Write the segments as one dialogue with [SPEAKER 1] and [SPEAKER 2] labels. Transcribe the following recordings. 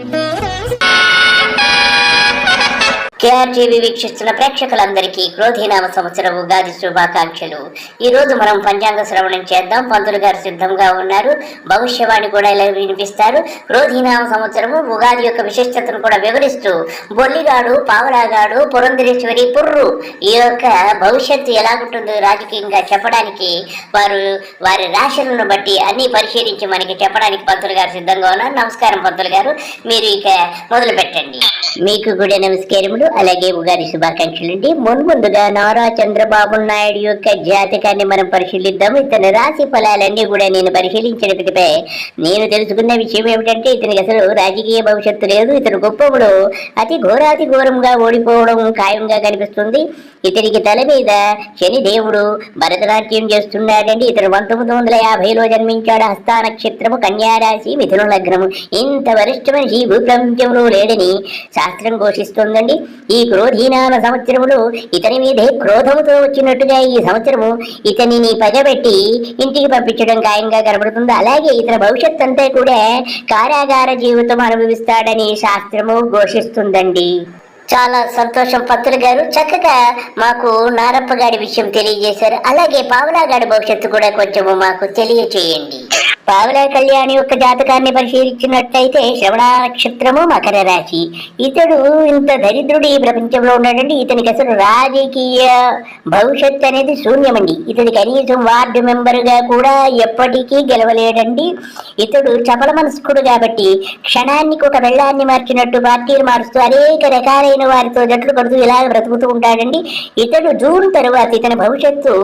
[SPEAKER 1] Mm-hmm. కేఆర్టీవీ వీక్షిస్తున్న ప్రేక్షకులందరికీ క్రోధీనామ సంవత్సరం ఉగాది శుభాకాంక్షలు. ఈ రోజు మనం పంచాంగ శ్రవణం చేద్దాం. పంతులు గారు సిద్ధంగా ఉన్నారు. భవిష్యవాణి కూడా ఇలా వినిపిస్తారు. క్రోధీనామ సంవత్సరము ఉగాది యొక్క విశిష్టతను కూడా వివరిస్తూ బొల్లిగాడు పావురాగాడు పురంధరేశ్వరి పుర్రు ఈ యొక్క భవిష్యత్తు ఎలా ఉంటుందో రాజకీయంగా చెప్పడానికి వారు వారి రాశులను బట్టి అన్ని పరిశీలించి మనకి చెప్పడానికి పంతులు గారు సిద్ధంగా ఉన్నారు. నమస్కారం పంతులు గారు. మీరు ఇక మొదలు పెట్టండి మీకు కూడా నమస్కారములు. అలాగే ఉగాది శుభాకాంక్షలు అండి. మున్ముందుగా నారా చంద్రబాబు నాయుడు యొక్క జాతకాన్ని మనం పరిశీలిద్దాం ఇతని రాశి ఫలాలన్నీ కూడా నేను పరిశీలించిన నేను తెలుసుకున్న విషయం ఏమిటంటే ఇతనికి అసలు రాజకీయ భవిష్యత్తు లేదు. ఇతను గొప్పముడు అతి ఘోరాతి ఘోరంగా ఓడిపోవడం ఖాయంగా కనిపిస్తుంది. ఇతనికి తల మీద శని దేవుడు భరతనాట్యం చేస్తున్నాడండి. ఇతను పంతొమ్మిది వందల యాభైలో జన్మించాడు. హస్తా నక్షత్రము కన్యారాశి మిథున లగ్నము. ఇంత వరిష్టమైన ఈ భూప్రపంచంలో లేడని శాస్త్రం ఘోషిస్తోందండి. ఈ క్రోధీనామ సంవత్సరములు ఇతని మీదే క్రోధముతో వచ్చినట్టుగా ఈ సంవత్సరము ఇతనిని పగబెట్టి ఇంటికి పంపించడం ఖాయంగా కనబడుతుంది. అలాగే ఇతర భవిష్యత్ అంతా కూడా కారాగార జీవితం అనుభవిస్తాడని శాస్త్రము ఘోషిస్తుందండి. చాలా సంతోషం పత్రులు గారు. చక్కగా మాకు నారప్ప గారి విషయం తెలియజేశారు. అలాగే పావలా గారి భవిష్యత్తు కూడా కొంచెము మాకు తెలియచేయండి. పావుల కళ్యాణి యొక్క జాతకాన్ని పరిశీలించినట్లయితే శ్రవణ నక్షత్రము మకర రాశి. ఇతడు ఇంత దరిద్రుడు ఈ ప్రపంచంలో ఉన్నాడండి. ఇతనికి అసలు రాజకీయ భవిష్యత్తు అనేది శూన్యమండి. ఇతడు కనీసం వార్డు మెంబర్గా కూడా ఎప్పటికీ గెలవలేడండి. ఇతడు చపల మనస్కుడు కాబట్టి క్షణానికి ఒక వెళ్ళాన్ని మార్చినట్టు పార్టీలు మారుస్తూ అనేక రకాలైన వారితో జట్లు కడుతూ ఇలా బ్రతుకుతూ ఉంటాడండి. ఇతడు జూన్ తరువాత ఇతని భవిష్యత్తు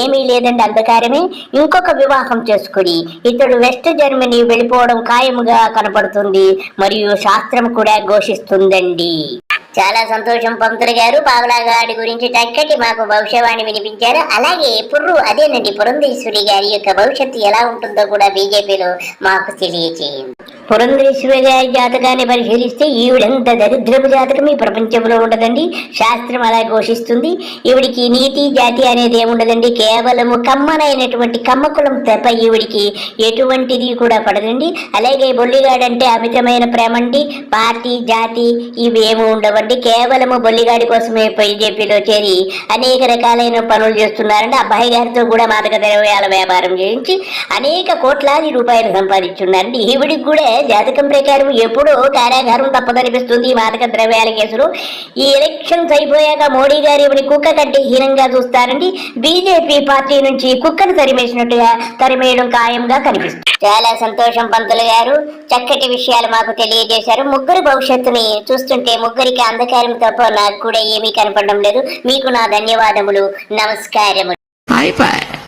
[SPEAKER 1] ఏమీ లేదండి. అంధకారమే. ఇంకొక వివాహం చేసుకుని ఇతడు వెస్ట్ జర్మనీ వెళ్ళిపోవడం ఖాయముగా కనపడుతుంది మరియు శాస్త్రం కూడా ఘోషిస్తుందండి. చాలా సంతోషం పంతులు గారు పావలా గురించి చక్కటి మాకు భవిష్యవాణి వినిపించారు. అలాగే పుర్రు అదేనండి పురంధేశ్వరి గారి యొక్క భవిష్యత్తు ఎలా ఉంటుందో కూడా బీజేపీలో మాకు తెలియచేయండి. పురంధేశ్వరి గారి జాతకాన్ని పరిశీలిస్తే ఈవిడంత దరిద్రపు జాతకం ఈ ప్రపంచంలో ఉండదండి. శాస్త్రం అలా ఘోషిస్తుంది. ఈవిడికి నీతి జాతి అనేది ఏముండదండి. కేవలము కమ్మనైనటువంటి కమ్మకులం తప్ప ఈవిడికి ఎటువంటిది కూడా పడదండి. అలాగే బొల్లిగాడంటే అమితమైన ప్రేమండి పార్టీ జాతి ఇవి ఏమి ఉండవండి. కేవలము బొల్లిగాడి కోసమే బీజేపీలో చేరి అనేక రకాలైన పనులు చేస్తున్నారండి అబ్బాయి గారితో కూడా మాదక ద్రవ్యాల వ్యాపారం చేయించి అనేక కోట్లాది రూపాయలు సంపాదించున్నారండి ఈవిడికి కూడా జాతకం ప్రకారం ఎప్పుడూ కార్యాగారం తప్పదనిపిస్తుంది ఈ మాదక ద్రవ్యాల కేసులో. ఈ ఎలక్షన్స్ అయిపోయాక మోడీ గారు ఈవిని కుక్క కంటే హీనంగా చూస్తారండి బీజేపీ పార్టీ నుంచి కుక్కను తరిమేసినట్టుగా తరిమేయడం ఖాయంగా కనిపిస్తుంది. చాలా సంతోషం పంతులు గారు. చక్కటి విషయాలు మాకు తెలియజేశారు. ముగ్గురు భవిష్యత్తుని చూస్తుంటే ముగ్గురికి అంధకారం తప్ప నాకు కూడా ఏమీ కనపడడం లేదు. మీకు నా ధన్యవాదములు. నమస్కారములు.
[SPEAKER 2] అయిపోయి